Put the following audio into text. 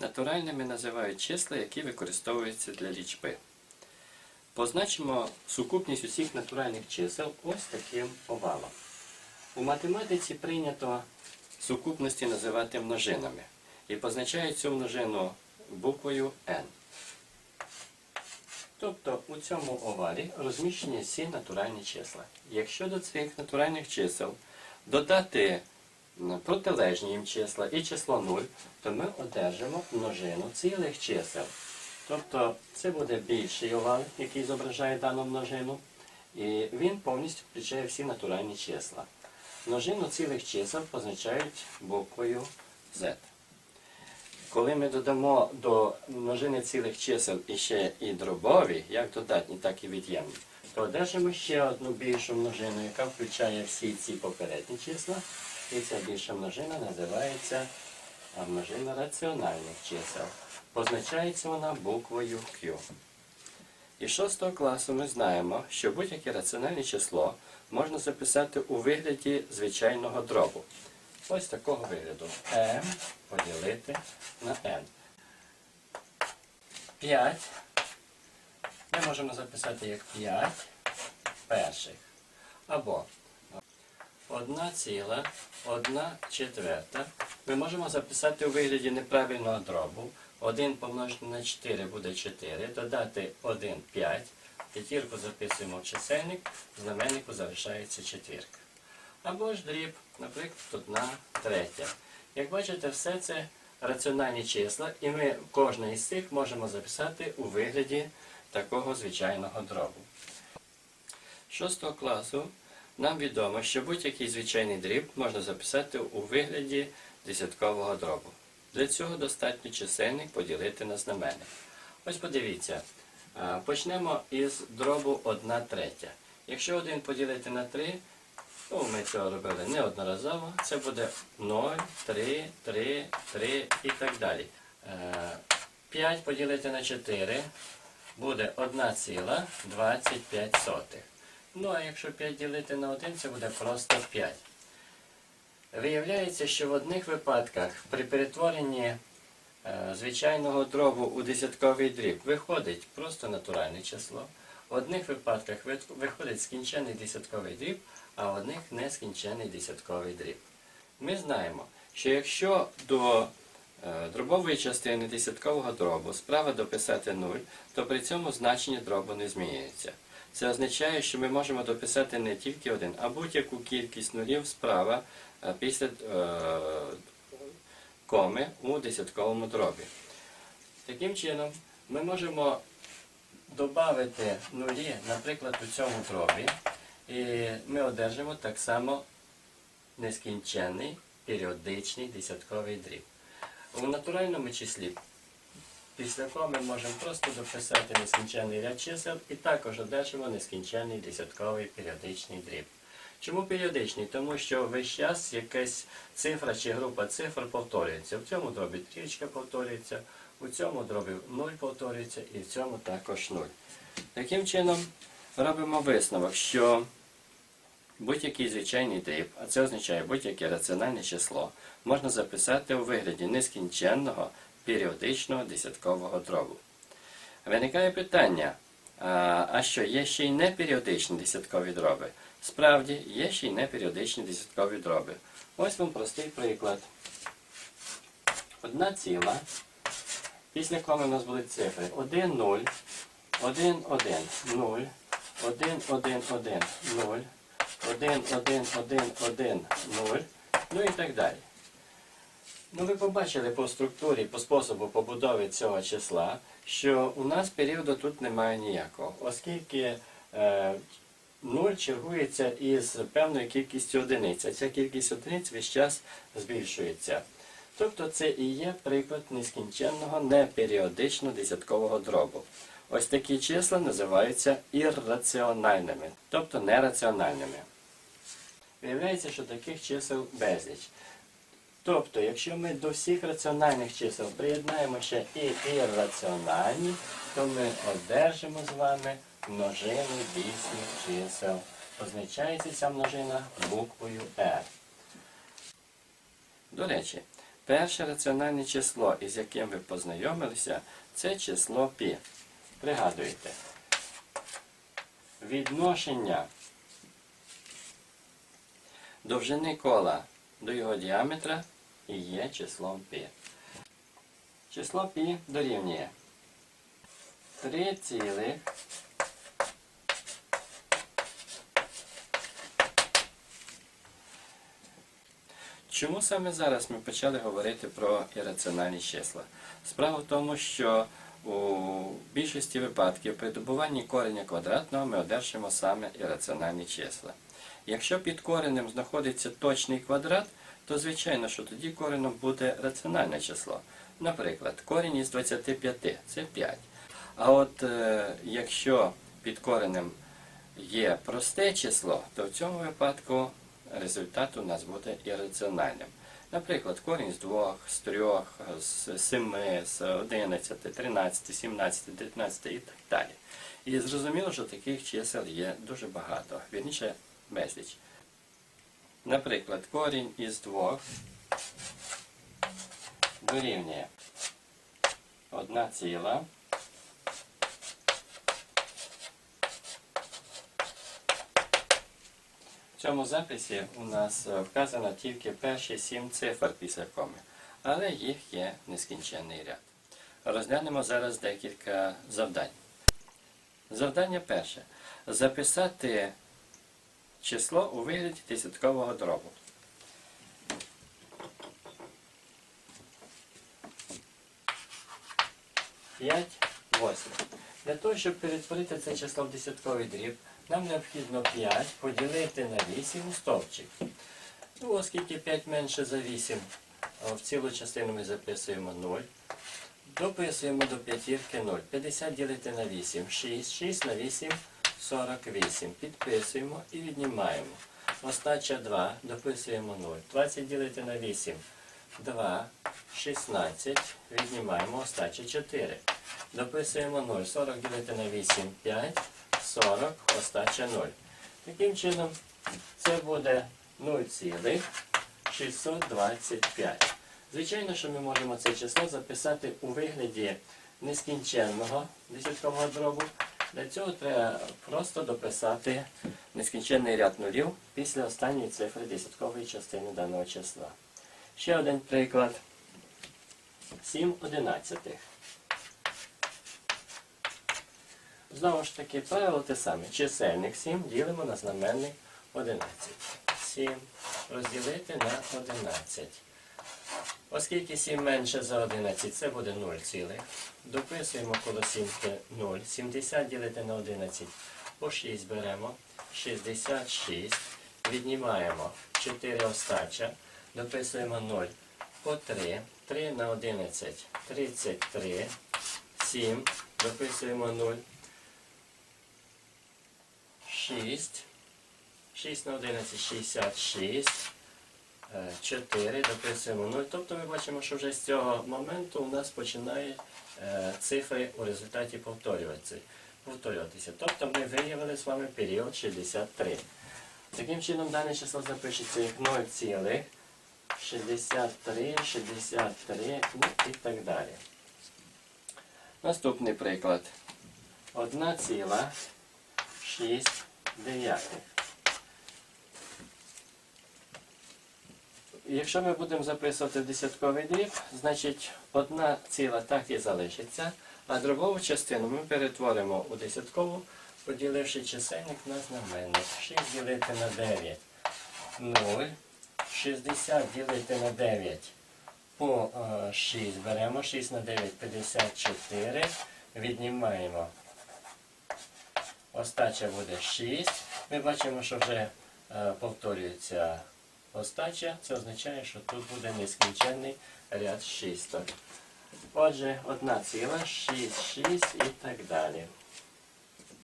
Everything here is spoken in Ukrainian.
Натуральними називають числа, які використовуються для лічби. Позначимо сукупність усіх натуральних чисел ось таким овалом. У математиці прийнято сукупності називати множинами і позначають цю множину буквою n. Тобто у цьому овалі розміщені всі натуральні числа. Якщо до цих натуральних чисел додати протилежні їм числа і число 0, то ми одержимо множину цілих чисел. Тобто це буде більший овал, який зображає дану множину, і він повністю включає всі натуральні числа. Множину цілих чисел позначають буквою Z. Коли ми додамо до множини цілих чисел іще і дробові, як додатні, так і від'ємні, то одержимо ще одну більшу множину, яка включає всі ці попередні числа. І ця більша множина називається множина раціональних чисел. Позначається вона буквою Q. Із 6 класу ми знаємо, що будь-яке раціональне число можна записати у вигляді звичайного дробу. Ось такого вигляду. m поділити на n. 5 ми можемо записати як 5 перших. Або 1 ціла, 1 четверта. Ми можемо записати у вигляді неправильного дробу. 1 помножити на 4 буде 4, додати 1 5. П'ятірку записуємо в чисельник, в знаменнику залишається четвірка. Або ж дріб, наприклад, 1 третя. Як бачите, все це раціональні числа, і ми кожне із цих можемо записати у вигляді такого звичайного дробу. 6 класу нам відомо, що будь-який звичайний дріб можна записати у вигляді десяткового дробу. Для цього достатньо чисельник поділити на знаменник. Ось подивіться, почнемо із дробу 1 третя. Якщо 1 поділити на 3, ну, ми цього робили неодноразово, це буде 0, 3, 3, 3 і так далі. Е, 5 поділити на 4 буде 1,25. Ну а якщо 5 ділити на 1, це буде просто 5. Виявляється, що в одних випадках при перетворенні е, звичайного дробу у десятковий дріб виходить просто натуральне число. В одних випадках виходить скінчений десятковий дріб, а в одних нескінчений десятковий дріб. Ми знаємо, що якщо до е, дробової частини десяткового дробу справа дописати 0, то при цьому значення дробу не змінюється. Це означає, що ми можемо дописати не тільки один, а будь-яку кількість нулів справа е, після е, коми у десятковому дробі. Таким чином, ми можемо додати нулі, наприклад, у цьому дробі, і ми одержимо так само нескінченний періодичний десятковий дріб. У натуральному числі після коми можемо просто дописати нескінченний ряд чисел і також одержимо нескінченний десятковий періодичний дріб. Чому періодичний? Тому що весь час якась цифра чи група цифр повторюється. В цьому дробі трічка повторюється, у цьому дробі 0 повторюється і в цьому також 0. Таким чином робимо висновок, що будь-який звичайний дріб, а це означає будь-яке раціональне число, можна записати у вигляді нескінченного періодичного десяткового дробу. Виникає питання, а, що є ще й неперіодичні десяткові дроби? Справді, є ще й неперіодичні десяткові дроби. Ось вам простий приклад. Одна ціла. Після коми у нас будуть цифри 1, 0, 1, 1, 0, 1, 1, 1, 0, 1, 1, 1, 1, 0, ну і так далі. Ну, ви побачили по структурі, по способу побудови цього числа, що у нас періоду тут немає ніякого, оскільки е, 0 чергується із певною кількістю одиниць, а ця кількість одиниць весь час збільшується. Тобто це і є приклад нескінченного неперіодично десяткового дробу. Ось такі числа називаються ірраціональними, тобто нераціональними. Виявляється, що таких чисел безліч. Тобто, якщо ми до всіх раціональних чисел приєднаємо ще і ірраціональні, то ми одержимо з вами множину дійсних чисел. Позначається ця множина буквою R. До речі, Перше раціональне число, із яким ви познайомилися, це число π. Пригадуйте. Відношення довжини кола до його діаметра і є числом π. Число π дорівнює 3 цілих Чому саме зараз ми почали говорити про ірраціональні числа? Справа в тому, що у більшості випадків при добуванні кореня квадратного ми одержимо саме ірраціональні числа. Якщо під коренем знаходиться точний квадрат, то звичайно, що тоді кореном буде раціональне число. Наприклад, корінь із 25 це 5. А от е, якщо під коренем є просте число, то в цьому випадку результат у нас буде ірраціональним. Наприклад, корінь з 2, з 3, з 7, з 11, 13, 17, 19 і так далі. І зрозуміло, що таких чисел є дуже багато, вірніше безліч. Наприклад, корінь із 2 дорівнює 1 ціла В цьому записі у нас е, вказано тільки перші сім цифр після коми, але їх є нескінченний ряд. Розглянемо зараз декілька завдань. Завдання перше. Записати число у вигляді десяткового дробу. П'ять восьмих. Для того, щоб перетворити це число в десятковий дріб, нам необхідно 5 поділити на 8 у стовпчик. Ну, оскільки 5 менше за 8, в цілу частину ми записуємо 0. Дописуємо до п'ятірки 0. 50 ділити на 8, 6, 6 на 8, 48. Підписуємо і віднімаємо. Остача 2, дописуємо 0. 20 ділити на 8, 2, 16, віднімаємо остача 4. Дописуємо 0. 40 ділити на 8, 5, 40, остача 0. Таким чином, це буде 0,625. Звичайно, що ми можемо це число записати у вигляді нескінченного десяткового дробу. Для цього треба просто дописати нескінченний ряд нулів після останньої цифри десяткової частини даного числа. Ще один приклад. 7 одинадцятих. Знову ж таки, правило те саме. Чисельник 7 ділимо на знаменник 11. 7 розділити на 11. Оскільки 7 менше за 11, це буде 0 цілих. Дописуємо коло сімки 0. 70 ділити на 11. По 6 беремо. 66. Віднімаємо 4 остача. Дописуємо 0. По 3. 3 на 11. 33. 7. Дописуємо 0. 6. 6 на 11, 66. 4, дописуємо 0. Тобто ми бачимо, що вже з цього моменту у нас починає е, цифри у результаті повторюватися. Тобто ми виявили з вами період 63. Таким чином дане число запишеться як 0,63, 63 ну, і так далі. Наступний приклад. 1,6 дев'ятих. Якщо ми будемо записувати десятковий дріб, значить одна ціла так і залишиться, а дробову частину ми перетворимо у десяткову, поділивши чисельник на знаменник. 6 ділити на 9 0. 60 ділити на 9 по е, 6 беремо. 6 на 9 54. Віднімаємо. Остача буде 6. Ми бачимо, що вже е, повторюється остача. Це означає, що тут буде нескінченний ряд шісток. Отже, одна ціла, 6, 6 і так далі.